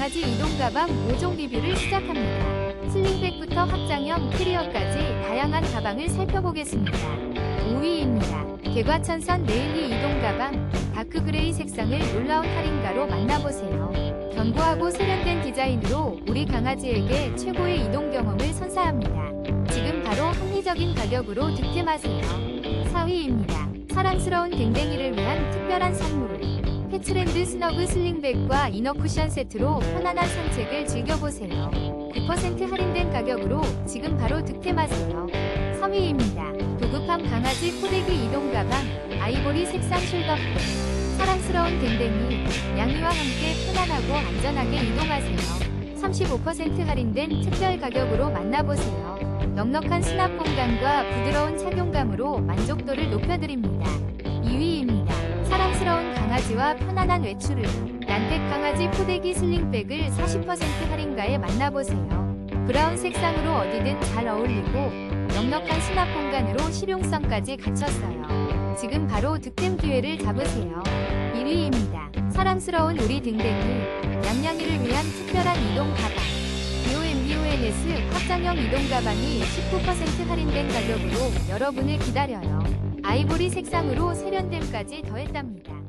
강아지 이동 가방 5종 리뷰를 시작합니다. 슬링백부터 확장형 캐리어까지 다양한 가방을 살펴보겠습니다. 5위입니다. 개과천선 네일리 이동 가방 다크 그레이 색상을 놀라운 할인가로 만나보세요. 견고하고 세련된 디자인으로 우리 강아지에게 최고의 이동 경험을 선사합니다. 지금 바로 합리적인 가격으로 득템하세요. 4위입니다. 사랑스러운 댕댕이를 위한 특별한 선물. 패츠랜드 스너그 슬링백과 이너 쿠션 세트로 편안한 산책을 즐겨보세요. 9% 할인된 가격으로 지금 바로 득템하세요. 3위입니다. 도급함 강아지 포대기 이동 가방 아이보리 색상 숄더백 사랑스러운 댕댕이 양이와 함께 편안하고 안전하게 이동하세요. 35% 할인된 특별 가격으로 만나보세요. 넉넉한 수납 공간과 부드러운 착용감으로 만족도를 높여드립니다. 2위입니다. 강아지와 편안한 외출을 난택 강아지 포대기 슬링백을 40% 할인가에 만나보세요. 브라운 색상으로 어디든 잘 어울리고 넉넉한 수납 공간으로 실용성까지 갖췄어요. 지금 바로 득템 기회를 잡으세요. 1위입니다. 사랑스러운 우리 댕댕이 양양이를 위한 특별한 이동 가방 BOMBONS 확장형 이동 가방이 19% 할인된 가격으로 여러분을 기다려요. 아이보리 색상으로 세련됨까지 더했답니다.